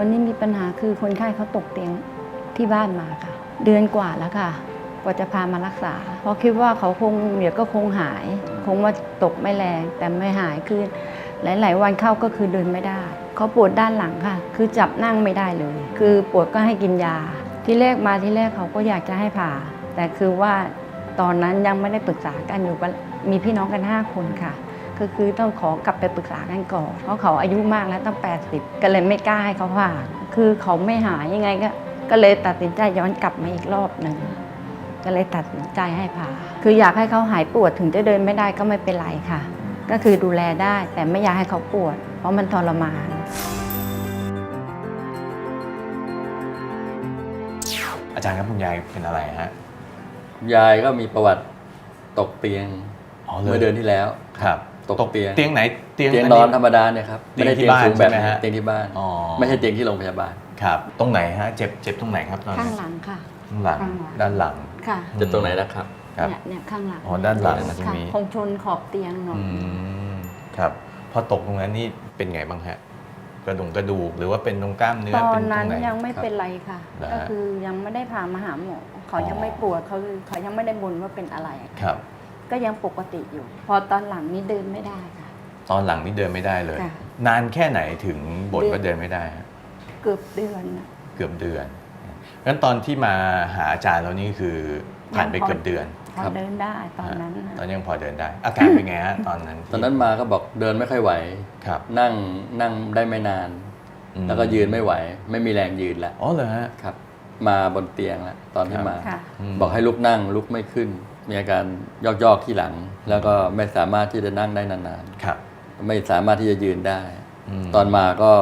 วันนี้มีปัญหาคือคนไข้เขาตกเตียงที่บ้านมาค่ะ เดือนกว่าแล้วค่ะ กว่าจะพามารักษา เพราะคิดว่าเขาคงเดี๋ยวก็คงหาย คงว่าตกไม่แรงแต่ไม่หายคือหลาย ๆ วันเข้าก็คือเดินไม่ได้ เขาปวดด้านหลังค่ะ คือจับนั่งไม่ได้เลย คือปวดก็ให้กินยา ที่แรกมาที่แรกเขาก็อยากจะให้ผ่า แต่คือว่าตอนนั้นยังไม่ได้ปรึกษากันอยู่กันมีพี่น้องกัน 5 คนค่ะ ก็คือต้องขอกลับไปปรึกษากันก่อนเพราะเขาอายุมากแล้วตั้ง 80 ก็เลยไม่กล้าให้เขาผ่าคือเขาไม่หายยังไงก็ ก็เลยตัดสินใจย้อนกลับมาอีกรอบหนึ่งก็เลยตัดสินใจให้ผ่า คืออยากให้เขาหายปวดถึงจะเดินไม่ได้ก็ไม่เป็นไรค่ะ ก็คือดูแลได้แต่ไม่อยากให้เขาปวด เพราะมันทรมาน อาจารย์ครับคุณยายเป็นอะไรฮะ ยายก็มีประวัติตกเตียงอ๋อเลยเมื่อเดือนที่แล้ว ครับ ตกเตียงเตียงไหนเตียงเตียงอันอนธรรมดาเนี่ยครับเตียงไม่ได้ที่เตียงบ้านสูงแบบใช่ไหมนี้ฮะเตียงที่บ้านอ๋อไม่ใช่เตียงที่โรงพยาบาลครับ ตรงไหนฮะเจ็บเจ็บตรงไหนครับตอนข้างนี้หลังค่ะข้างหลังข้างหลังด้านหลังค่ะเจ็บตรงไหนนะครับครับเนี่ยเนี่ยข้างหลังอ๋อด้านหลังตรงค่ะนี้คงชนขอบเตียงหน่อยอืมครับพอตกตรงนั้นนี่เป็นไงบ้างฮะกระดูกกระดูกหรือว่าเป็นตรงกล้ามเนื้อตอเป็นนตรนั้นงไหนยังไม่ครับเป็นไรค่ะนะฮะก็คือยังไม่ได้พามาหาหมอเขาอ๋อยังไม่ปวดเขาเขายังไม่ได้บ่นว่าเป็นอะไรครับ ก็ยังปกติอยู่ พอตอนหลังนี้เดินไม่ได้ค่ะ ตอนหลังนี่เดินไม่ได้เลย ค่ะ นานแค่ไหนถึงบ่นเดือนว่าเดินไม่ได้ฮะเกือบเดือนน่ะ เกือบเดือนงั้นตอนที่มาหาอาจารย์แล้วนี่คือผ่านไปยังพอเกือบเดือนพอเดินได้ตอนนั้นฮะน่ะ ตอนนยังพอเดินได้ อาการเป็นไงฮะตอนนั้นที่ตอนนั้นมาก็บอกเดินไม่ค่อยไหว ครับนั่งนั่งได้ไม่นาน อืมแล้วก็ยืนไม่ไหว ไม่มีแรงยืนแล้วอ๋อเหรอฮะ ครับ มาบนเตียงแล้วตอนที่ครับ มา ค่ะ มบอกให้ลุกนั่งลุกไม่ขึ้น มีอาการยอกๆที่หลัง แล้วก็ไม่สามารถที่จะนั่งได้นานครับ ๆ ไม่สามารถที่จะยืนได้มตอนมาก็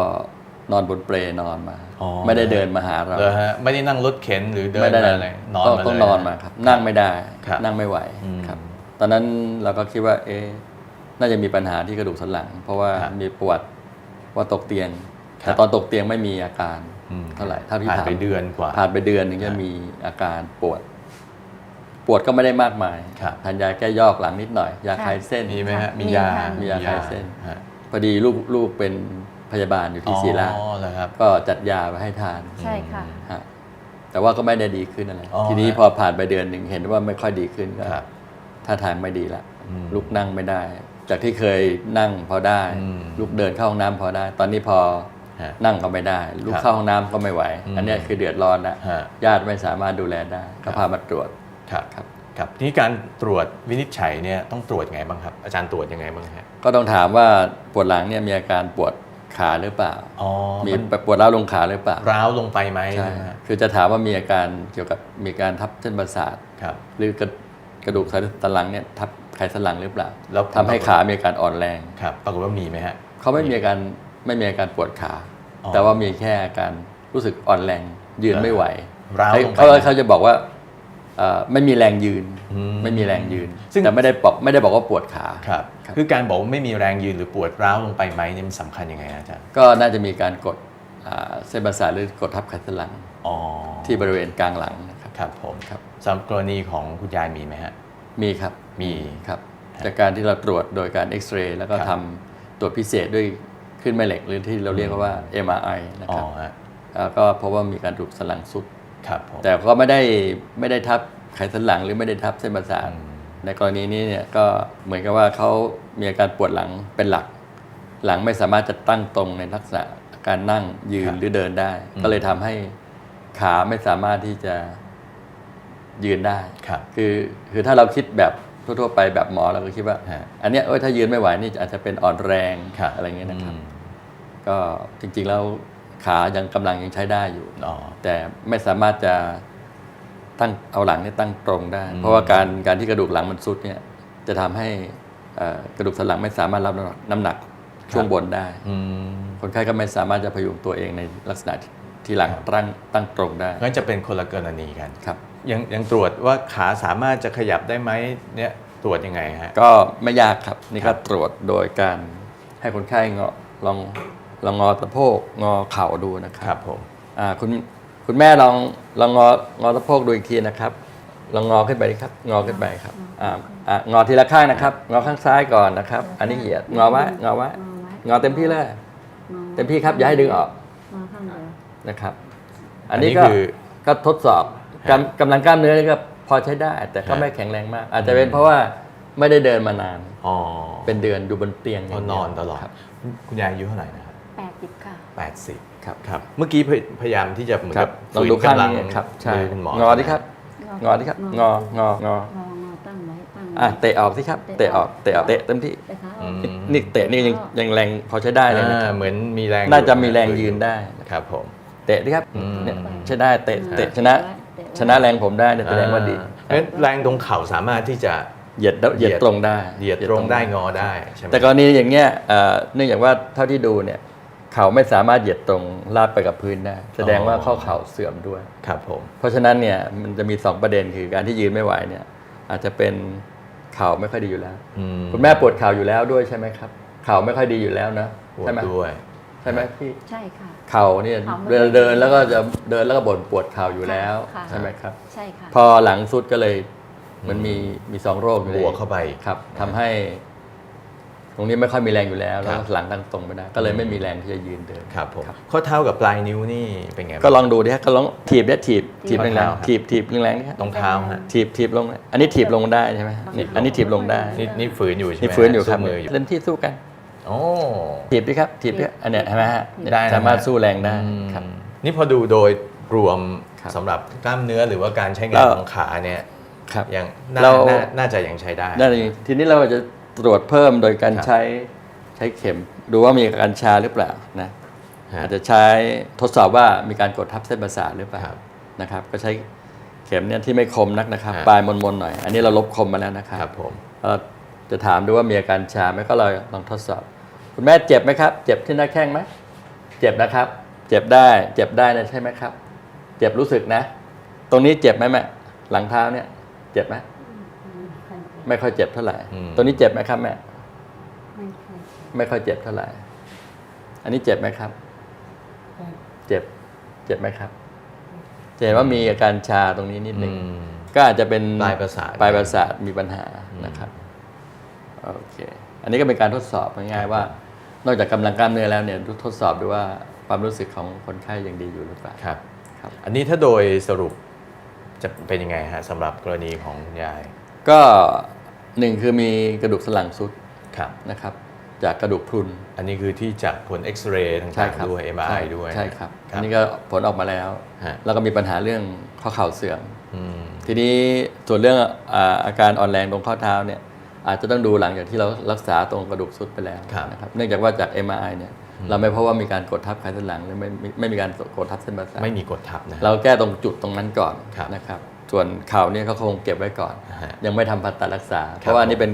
นอนบนเปลนอนมา อ๋อ ไม่ได้เดินมาหาเราเหรอฮะไม่ได้นั่งรถเข็นหรือเดินไม่ได้มาอะไรนอนต้องมาต้องเลยนอนมาครับ นั่งไม่ได้ ครับ นั่งไม่ไหวอืมครับ ตอนนั้นเราก็คิดว่า เอ๊ะน่าจะมีปัญหาที่กระดูกสันหลัง เพราะว่าครับมีปวดว่าตกเตียงครับแต่ตอนตกเตียงไม่มีอาการ อืมเท่าไหร่เท่าที่ผ่านถาม ไปเดือนกว่า ผ่านไปเดือนหนึงครัจะบมีอาการปวด ปวดก็ไม่ได้มากมายครับ ทานยาแก้ยอกหลังนิดหน่อย ยาคลายเส้น มีไหมฮะ มีมียาค่ะมียาคลายเส้น ฮะพอดีลูกลูกเป็นพยาบาลอยู่ที่ศรีราชอ๋อเหรอครับ ก็จัดยาไปให้ทานใช่ค่ะ ฮะแต่ว่าก็ไม่ได้ดีขึ้นอะไร อ๋อทีนี้ฮะพอผ่านไปเดือนหนึ่งเห็นว่าไม่ค่อยดีขึ้นก็ครับท่าทางไม่ดีละอืมลุกนั่งไม่ได้ จากที่เคยนั่งพอได้ อืมลุกเดินเข้าห้องน้ำพอได้ ตอนนี้พอฮะนั่งก็ไม่ได้ ลุกครับเข้าห้องน้ำก็ไม่ไหว อืม อันเนี้ยคือเดือดร้อนละฮะ ญาติไม่สามารถดูแลได้ ก็พามาตรวจ ครับครับครับทีนี้การตรวจวินิจฉัยเนี่ยต้องตรวจยังไงบ้างครับ อาจารย์ตรวจยังไงบ้างฮะก็ต้องถามว่าปวดหลังเนี่ยมีอาการปวดขาหรือเปล่าอ๋อมีมันปวดร้าวลงขาหรือเปล่าร้าวลงไปไหมใช่ใช่ไหมฮะคือจะถามว่ามีอาการเกี่ยวกับมีการทับเส้นประสาทครับหรือกระกระดูกสันหลังเนี่ยทับไขสันหลังหรือเปล่าแล้วทำให้ขามีอาการอ่อนแรงครับปรากฏว่ามีไหมฮะเขาไม่มีอาการไม่มีอาการปวดขาอ๋อแต่ว่ามีแค่อาการรู้สึกอ่อนแรงยืนไม่ไหวร้าวเขาลงไปเขาเขาจะบอกว่าเอ่อ ไม่มีแรงยืนอืมไม่มีแรงยืน ซึ่งแต่ไม่ได้บอกไม่ได้บอกว่าปวดขาครับครับคือการบอกว่าไม่มีแรงยืนหรือปวดร้าวลงไปไหมเนี่ยมันสำคัญยังไงอาจารย์ก็น่าจะมีการกดอ่าเส้นประสาทหรือกดทับไขสันหลังอ๋อที่บริเวณกลางหลังนะครับครับผมครับสำหรับกรณีของคุณยายมีไหมฮะมีครับมีครับ จากการที่เราตรวจโดยการเอ็กซเรย์แล้วก็ครับทำตรวจพิเศษด้วยขึ้นแม่เหล็กหรือที่เราเรียกว่า MRI นะอ๋อครับฮะแล้วก็พบว่ามีการกระดูกสันหลังสุด ครับผมแต่ก็ไม่ได้ไม่ได้ทับไขสันหลังหรือไม่ได้ทับเส้นประสาทอืมในกรณีนี้เนี่ยก็เหมือนกับว่าเขามีอาการปวดหลังเป็นหลัก หลังไม่สามารถจะตั้งตรงในลักษณะการนั่งยืนหรือเดินได้ ก็เลยทำให้ขาไม่สามารถที่จะยืนได้ครับคือคือถ้าเราคิดแบบทั่วๆไปแบบหมอเราก็คิดว่าฮะอันเนี้ยเอ้ยถ้ายืนไม่ไหวนี่อาจจะเป็นอ่อนแรงครับอะไรเงี้ยนะครับอืมก็จริงๆแล้ว ขายังกำลังยังใช้ได้อยู่อ๋อแต่ไม่สามารถจะตั้งเอาหลังเนี่ยตั้งตรงได้อืมเพราะว่าการการที่กระดูกหลังมันสุดเนี่ยจะทำให้เอ่อกระดูกสันหลังไม่สามารถรับน้ำหนักน้ำหนักช่วงบนได้อืมคนไข้ก็ไม่สามารถจะพยุงตัวเองในลักษณะที่ที่หลังครับตั้งตั้งตรงได้งั้นจะเป็นคนละกรณีกันครับยังยังตรวจว่าขาสามารถจะขยับได้ไหมเนี่ยตรวจยังไงฮะก็ไม่ยากครับนี่ครัก็บตรวจโดยการให้คนไข้งอลอง ลองงอสะโพกงอเข่าดูนะคครัรับบผมอ่าคุณคุณแม่ลองลองงองอสะโพกดูอีกทีนะครับลองงอขึ้นไปดิครับ งอขึ้นไปครับอ่าอ่างอทีละข้างนะครับ งอข้างซ้ายก่อนนะครับ อันนี้เหยียดงอไว้งอไว้งอไว้งอเต็มที่เลยงอเต็มที่ครับอย่าให้ดึงออกงอข้างเดียวนะครับ อัอันนนี้นี้ก็คือก็ทดสอบฮะกำกำลังกล้ามเนื้อนี่ก็พอใช้ได้ แต่ก็ฮะไม่แข็งแรงมาก อาจจะเป็นเพราะว่าไม่ได้เดินมานานอ๋อเป็นเดือนอยู่บนเตียงอ๋อนอนตลอดครับคุณยายอายุเท่าไหร่นะ ครับแปดสิบค่ะแปดสิบครับครับ เมื่อกี้พยพยายามที่จะเหมือนครักับบลองดูฝืนข้างกำลังนี้ครับใช่มือคุณหมองอดิครับ งอดิครับ งองององงองอตั้งไว้ตั้งไว้อะเตะออกสิครับ เตะออก เตะออก เตะเต็มที่ไปขาออือกมนี่เตะนี่ยังยังแรงพอใช้ได้เลยนะคอ่ารับเหมือนมีแรง น่าจะมีแรงยืนได้ครับผม เตะดิครับอืมเนี่ยใช้ได้ เตะ เตะชนะ ชนะแรงผมได้เนี่ยแสดงว่าดีอ่เพราะฉะนั้นแรงตรงเข่าสามารถที่จะเหยียดเหยียดตรงได้ เหยียดตรงได้งอได้ใช่ไหมแต่กรณีอย่างเงี้ยเอ่อเนื่องจากว่าเท่าที่ดูเนี่ย เข่าไม่สามารถเหยียดตรงลาดไปกับพื้นได้แสดงว่าข้อเข่าเสื่อมด้วย ครับผม เพราะฉะนั้นเนี่ยมันจะมีสองประเด็นคือการที่ยืนไม่ไหวเนี่ย อาจจะเป็นเข่าไม่ค่อยดีอยู่แล้วอืคุณแม่ปวดเข่าอยู่แล้วด้วยใช่ไหมครับ เข่าไม่ค่อยดีอยู่แล้วนะปวดใช่ไหมด้วย ใช่ไหมพี่ใช่ค่ะ เข่าเนี่ยเข่าไม่เดินค่อยดีเดินแล้วก็จะเดินแล้วก็บ่นปวดเข่าอยู่แล้วค่ะ ใช่ไหมครับ ใช่ค่ะ พอหลังสุดก็เลยมันมีมีสองโรคอยู่บในวกเข้าไป ครับทำให้ ตรงนี้ไม่ค่อยมีแรงอยู่แล้วแล้วครับหลังตั้งตรงไม่ได้ก็เลยไม่มีแรงที่จะยืนเดินครับผมข้อเท้ากับปลายนิ้วนี่เป็นไงบ้างก็ลองดูดิฮะก็ลองถีบเนี่ยถีบถีบข้อแรเท้างครับๆถีบถีบแรงๆนี่ฮะตรงเท้าฮะถีบถีบลงนะอันนี้ถีบลงได้ใช่ไหมนี่อันนี้ถีบลงได้นี่นี่ฝืนอยู่ใช่ไหมนี่ฝืนอยู่ครับสู้มืออยู่เล่นที่สู้กันโอ้ถีบดิครับถีบดิอันเนี้ยเห็นไหมฮะเนี่ยได้นะสามารถสู้แรงได้อืมครับนี่พอดูโดยรวมครับสำหรับกล้ามเนื้อหรือว่าการใช้งานแล้วของขาเนี่ยครับยังน่าเราน่าน่าจะยังใช้ได้ได้เลยทีนี้เราจะ ตรวจเพิ่มโดยการครับใช้ใช้เข็ม ดูว่ามีอาการชาหรือเปล่านะฮะอาจจะใช้ทดสอบว่ามีการกดทับเส้นประสาทหรือเปล่าครับนะครับ ก็ใช้เข็มเนี่ยที่ไม่คมนักนะครับฮะปลายมนๆหน่อย อันนี้เราลบคมมาแล้วนะครับครับผมเราจะถามดูว่ามีอาการชาไหมก็เราลองทดสอบ คุณแม่เจ็บไหมครับ เจ็บที่หน้าแข้งไหมเจ็บนะครับ เจ็บได้ เจ็บได้นะใช่ไหมครับ เจ็บรู้สึกนะ ตรงนี้เจ็บไหมแม่หลังเท้าเนี่ย เจ็บไหม ไม่ค่อยเจ็บเท่าไหร่ อืมตรงนี้เจ็บไหมครับแม่ ไม่เคยไม่ค่อยเจ็บเท่าไหร่ อันนี้เจ็บไหมครับเจ็บ เจ็บไหมครับ จะเห็นว่ามีอาการชาตรงนี้นิดนึงอืม ก็อาจจะเป็นปลายประสาทปลายประสาทมีปัญหานะครับโอเคอันนี้ก็เป็นการทดสอบง่ายๆว่า นอกจากกำลังกล้ามเนื้อแล้วเนี่ยทดสอบดูว่าความรู้สึกของคนไข้ยังดีอยู่หรือเปล่าครับ ครับ อันนี้ถ้าโดยสรุปจะเป็นยังไงฮะสำหรับกรณีของคุณยาย ก็ หนึ่งคือมีกระดูกสันหลังซุดครับนะครับ จากกระดูกพรุน อันนี้คือที่จากผลเอ็กซเรย์ต่างๆด้วยใช่ MRI ด้วยใช่ครับคอัรับนนี้ก็ผลออกมาแล้วฮะแล้วก็มีปัญหาเรื่องข้อเข่าเสื่อมอืมทีนี้ส่วนเรื่องอาอาการอ่อนแรงตรงข้อเท้าเนี่ยอาจจะต้องดูหลังจากที่เรารักษาตรงกระดูกสุดไปแล้วครับนะครับเนื่องจากว่าจาก MRI เนี่ยเราไม่พบว่ามีการกดทับไขสันหลังหรือไม่ไม่ไม่มีการกดทับเส้นประสาทไม่มีกดทับนะฮะเราแก้ตรงจุดตรงนั้นก่อนครับนะครับ ส่วนเข่าเนี่ยเขาคงเก็บไว้ก่อนฮะยังไม่ทำผ่าตัดรักษา เพราะว่าผมนี่เป็น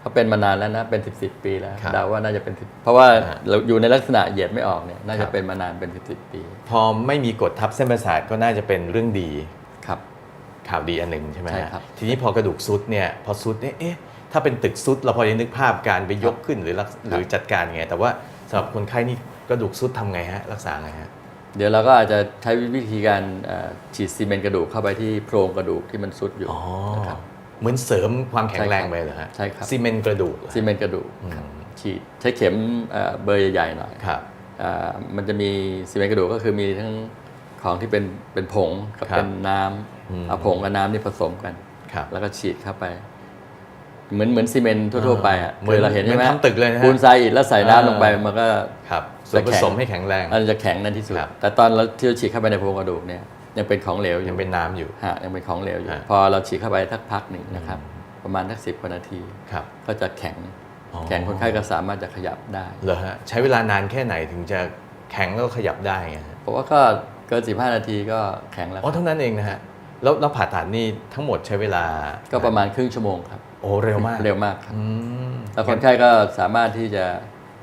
เขาเป็นมานานแล้วนะเป็นสิบสิบปีแล้วครับเดาว่าน่าจะเป็น10เพราะว่าฮะเราอยู่ในลักษณะเหยียดไม่ออกเนี่ยน่าคจะรับเป็นมานานเป็นสิบสิบปี พอไม่มีกดทับเส้นประสาทก็น่าจะเป็นเรื่องดีครับข่าวดีอันหนึ่งใช่ไหมฮะใช่ครับทีนี้พอกระดูกซุดเนี่ยพอซุดเนี่ยเอ๊ะถ้าเป็นตึกซุดเราพอจะนึกภาพการไปยกขึ้นหรือรักหรือจัดการไงแต่ว่าสำหรับคนไข้นี่กระดูกซุดทำไงฮะรักษาไงฮะ เดี๋ยวเราก็อาจจะใช้วิธีการเอ่อฉีดซีเมนต์กระดูกเข้าไปที่โพรงกระดูกที่มันซุดอยู่อ๋อนะครับเหมือนเสริมความแข็งแรงไปเหรอฮะใช่ครับซีเมนต์กระดูกเหรอซีเมนต์กระดูกอืมครับฉีดใช้เข็มเอ่อเบอร์ใหญ่ๆหน่อยครับเอ่อมันจะมีซีเมนต์กระดูกก็คือมีทั้งของที่เป็นเป็นผงกับครับเป็นน้อืมำเอาผงกับน้ำนี่ผสมกันครับแล้วก็ฉีดเข้าไป เหมือนเหมือนซีเมนต์ทั่วๆไปอะเหมือนคยเราเห็นใช่ไหมเหมือนทำตึกเลยนะฮะปูนทรายอิฐแล้วใส่น้ำลงไปอ่ามัมันก็ครับส่วนผจะแข็งสมให้แข็งแรงมันจะแข็งนั่นที่สุดครับแต่ตอนเราที่เราฉีดเข้าไปในโพรงกระดูกเนี่ยยังเป็นของเหลวอยัยู่งเป็นน้ำอยู่ฮะยังเป็นของเหลวอยู่ฮะพอเราฉีดเข้าไปสักพักหนึ่งนะครับ ประมาณสักสิบกว่านาทีครับก็จะแข็งอ๋อแข็งคนไข้ก็สามารถจะขยับได้เหรอฮะใช้เวลานานแค่ไหนถึงจะแข็งแล้วก็ขยับได้ไงฮะผมว่าก็เกิน15นาทีก็แข็งแล้วอ๋อครับเท่านั้นเองนะฮะแล้วแล้วผ่าตัดนี่ทั้งหมดใช้เวลาก็ประมาณครึ่งชั่วโมงครับ โอ้เร็วมากเร็วมากครับอืมแล้วคนไข้ก็สามารถที่จะ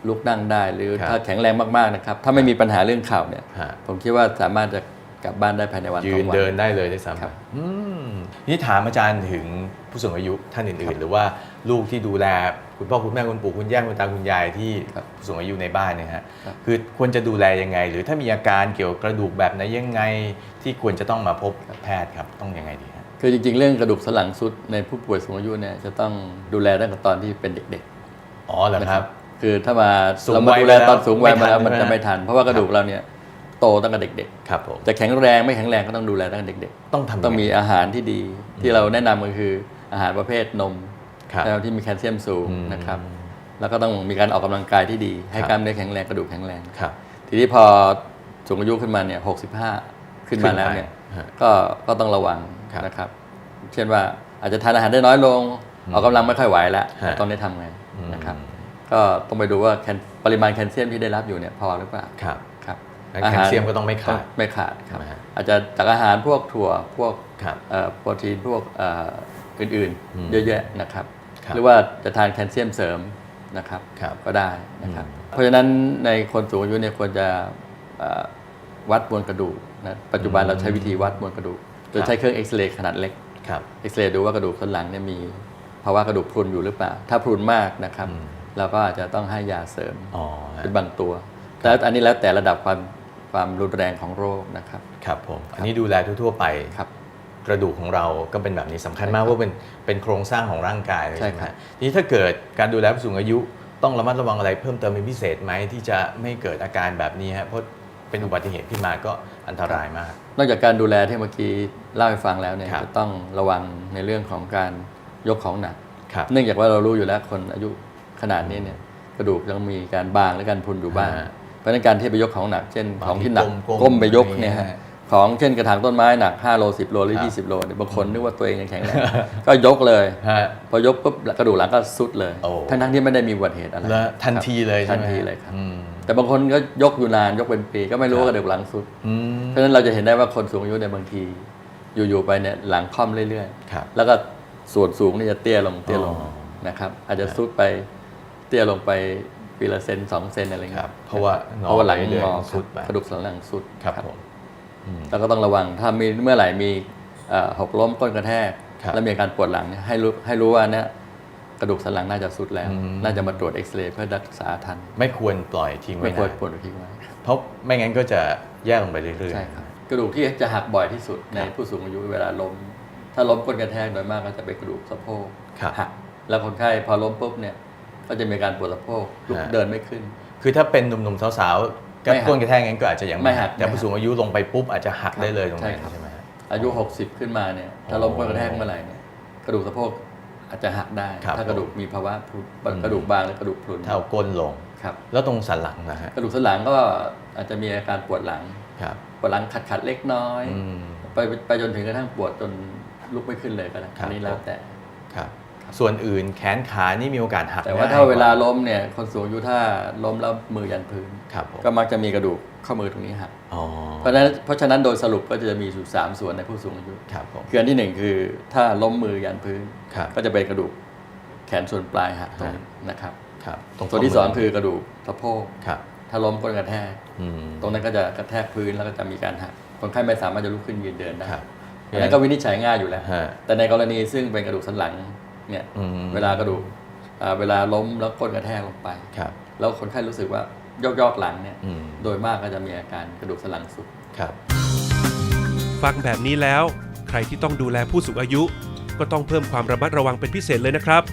ลุกนั่งได้ หรือครับถ้าแข็งแรงมากๆนะครับ ถ้าไม่มีปัญหาเรื่องเข่าเนี่ยฮะผมคิดว่าสามารถจะกลับบ้านได้ภายในวันยืสอนงวันเดินได้เลยได้ซ้ครับำอืมนี่ถามอาจารย์ถึงผู้สูงอายุท่านอื่น ๆ หรือว่าลูกที่ดูแลคุณพ่อคุณแม่คุณปู่คุณย่าคุณตาคุณยายที่ครับผู้สูงอายุในบ้านเนี่ยฮะครับคือควรจะดูแลยังไง หรือถ้ามีอาการเกี่ยวกับกระดูกแบบไหนยังไง ที่ควรจะต้องมาพบแพทย์ครับต้องยังไงดีฮะ คือจริง ๆ เรื่องกระดูกสันหลังสุดในผู้ป่วยสูงอายุเนี่ยจะต้องดูแลตั้งแต่ตอนที่เป็นเด็กอ๋อเหรอๆนะคครัรับบคือถ้ามาสูงเรามาวัยดูแลไปแล้วตอนสูงวัยมาแล้วไม่ทันมันใช่ไหมจะไม่ทัน เพราะว่ากระดูกเราเนี่ยโตตั้งแต่เด็กครับผม ๆ จะแข็งแรงไม่แข็งแรงก็ต้องดูแลตั้งแต่เด็กต้องทำๆต้องมีอาหารที่ดีที่เราแนะนำก็คืออาหารประเภทนมครับ แล้วที่มีแคลเซียมสูงอืม นะครับแล้วก็ต้องมีการออกกำลังกายที่ดี ให้ครับกล้ามเนื้อแข็งแรงกระดูกแข็งแรง ครับ ทีนี้พอสูงอายุขึ้นมาเนี่ยหกสิบห้า ขึ้นมาแล้วเนี่ยขึ้นไปฮะก็ก็ต้องระวังครับนะครับ เช่นว่าอาจจะทานอาหารได้น้อยลงออกกำลังไม่ค่อยไหวแล้วฮะตอนนี้ทำไงอืมนะครับ ก็ต้องไปดูว่าแคลปริมาณแคลเซียมที่ได้รับอยู่เนี่ยพอหรือเปล่าครับครับงั้นแคลเซียมก็ต้องไม่ขาดไม่ขาดครับนะฮะอาจจะจากอาหารพวกถั่วพวกครับเอ่อโปรตีนพวกเอ่ออื่นอืมๆเยอะแยะนะครับครับ หรือว่าจะทานแคลเซียมเสริมนะครับครับก็ได้นะครับอืมเพราะฉะนั้นในคนสูงอายุเนี่ยควรจะเอ่อ วัดมวลกระดูกนะปัจจุบันเราใช้วิธีวัดมวลกระดูกโดยใช้เครื่องเอ็กซเรย์ขนาดเล็กครับเอ็กซเรย์ดูว่ากระดูกสันหลังเนี่ยมีภาวะกระดูกพรุนอยู่หรือเปล่า ถ้าพรุนมากนะครับอืมเราก็อาจจะต้องให้ยาเสริมอ๋อฮะเป็นบางตัวแต่อันนี้แล้วแต่ระดับความความรุนแรงของโรคนะครับ ครับผม อันนี้ดูแลทั่ว ๆ ไปครับกระดูกของเราก็เป็นแบบนี้สำคัญใช่มากครับว่าเป็นเป็นโครงสร้างของร่างกายเลยใช่ใช่ไหมครับทีนี้ถ้าเกิดการดูแลผู้สูงอายุต้องระมัดระวังอะไรเพิ่มเติมเป็นพิเศษไหมที่จะไม่เกิดอาการแบบนี้ฮะเพราะ เป็นอุบัติเหตุขึ้นมาก็อันตรายมาก นอกจากการดูแลที่เมื่อกี้เล่าให้ฟังแล้วเนี่ยครับจะต้องระวังในเรื่องของการยกของหนัก ครับเนื่องจากว่าเรารู้อยู่แล้วคนอายุขนาดนี้เนี่ยกระดูกยังมีการบางและการพรุนอยู่บ้างฮะเพราะฉะนั้นการที่ไปยกของหนัก เช่นบางของที่หนักทีก้มๆก้มไปยกเนี่ยอะไรฮะเงี้ยของเช่นกระถางต้นไม้หนัก 5 โล 10 โลหรือ ครับ 20 โลเนี่ยบางคนนึกว่าตัวเองยังแข็งแรง ก็ยกเลย ฮะ พอยกปุ๊บกระดูกหลังก็สุดเลย โอ้ ทั้งทั้งๆที่ไม่ได้มีอุบัติเหตุอะไรแล้วทันทีเลยทัใช่นไหมทีเลยครับ อืม แต่บางคนก็ยกอยู่นานยกเป็นปีก็ไม่รู้ครับว่ากระดูกหลังสุดอืมเพราะฉะนั้นเราจะเห็นได้ว่าคนสูงอายุเนี่ยบางที อยู่ๆไปเนี่ยหลังค่อมเรื่อยครับๆแล้วก็ส่วนสูงนี่จะเตี้ยลงเตี้ยลงอ๋อนะครับ อาจจะซุดไปเตี้ยลงไปปีละเซนสองเซนอะไรคเงี้รับยเพราะว่าเพราะว่าหลังเรื่อยงอๆสุดไปกระดูกสันหลังสุดครับผมอืมแล้วก็ต้องระวังถ้ามีเมื่อไหร่มีเอ่อหกล้มก้นกระแทกครับแล้วมีอาการปวดหลังเนี่ยให้รู้ให้รู้ว่าเนี่ย กระดูกสันหลังน่าจะสุดแล้วอืมน่าจะมาตรวจเอ็กซเรย์เพื่อรักษาทัน ไม่ควรปล่อยทิ้งไว้ไม่ควรนานปวดทิ้งไว้เพราะไม่งั้นก็จะแย่ลงไปเรื่อยๆใช่ครับกระดูกที่จะหักบ่อยที่สุดในครับผู้สูงอายุเวลาล้ม ถ้าล้มก้นกระแทกโดยมากก็จะเป็นกระดูกสะโพกครับหักแล้วคนไข้พอล้มปุ๊บเนี่ยก็จะมีอาการปวดสะโพกลุกฮะเดินไม่ขึ้น คือถ้าเป็นหนุ่มๆสาวๆกระไม่หักก้นกระแทกงั้นก็อาจจะยังไม่หักแต่ไม่หักผู้สูงอายุลงไปปุ๊บอาจจะหักครับได้เลยตรงนั้นใช่ครับใช่ไหมฮะอายุ 60 ขึ้นมาเนี่ยถ้าล้มก้นกระแทกเมื่อไหร่เนี่ยกระดูกสะโพก อาจจะหักได้ ครับ ถ้ากระดูกมีภาวะพรุนอืมกระดูกบางและกระดูกพรุนถ้าเอาก้นลง ครับ แล้วตรงสันหลังนะฮะกระดูกสันหลังก็อาจจะมีอาการปวดหลัง ครับปวดหลังขัดขัดๆเล็กน้อย อืม ไปไปจนถึงกระทั่งปวดจนลุกไม่ขึ้นเลยก็ได้ครับ อันนี้แล้วแต่ครับ ส่วนอื่นแขนขานี่มีโอกาสหักแต่ว่าง่ยถ้าเวลากว่ล้มเนี่ยคนสูงอายุถ้าล้มแล้วมือยันพื้น ครับผมก็มักจะมีกระดูกข้อมือตรงนี้หักอ๋อเพราะฉะนั้นเพราะฉะนั้นโดยสรุปก็จะมีอยู่สามส่วนในผู้สูงอายุครับผมคืออันที่หนึ่งคือถ้าล้มมือยันพื้น ครับก็จะเป็นกระดูกแขนส่วนปลายหักตรงนี้นะครับครับตรงส่วนที่สองคือกระดูกสะโพกครับถ้าล้มก้นกระแทกอืมตรงนั้นก็จะกระแทกพื้นแล้วก็จะมีการหักคนไข้ไม่สามารถจะลุกขึ้นยืนเดินได้ครับอันนั้นก็วินิจฉัยง่ายอยู่แล้วฮะแต่ในกรณีซึ่งเป็นกระดูกสันหลัง เนี่ยอืมเวลากระดูกอ่าเวลาล้มแล้วก้นกระแทกลงไปครับแล้วคนไข้รู้สึกว่ายกยอกๆหลังเนี่ยอืมโดยมากก็จะมีอาการกระดูกสันหลังสุดครับ ฟังแบบนี้แล้ว ใครที่ต้องดูแลผู้สูงอายุ ก็ต้องเพิ่มความระมัดระวังเป็นพิเศษเลยนะครับ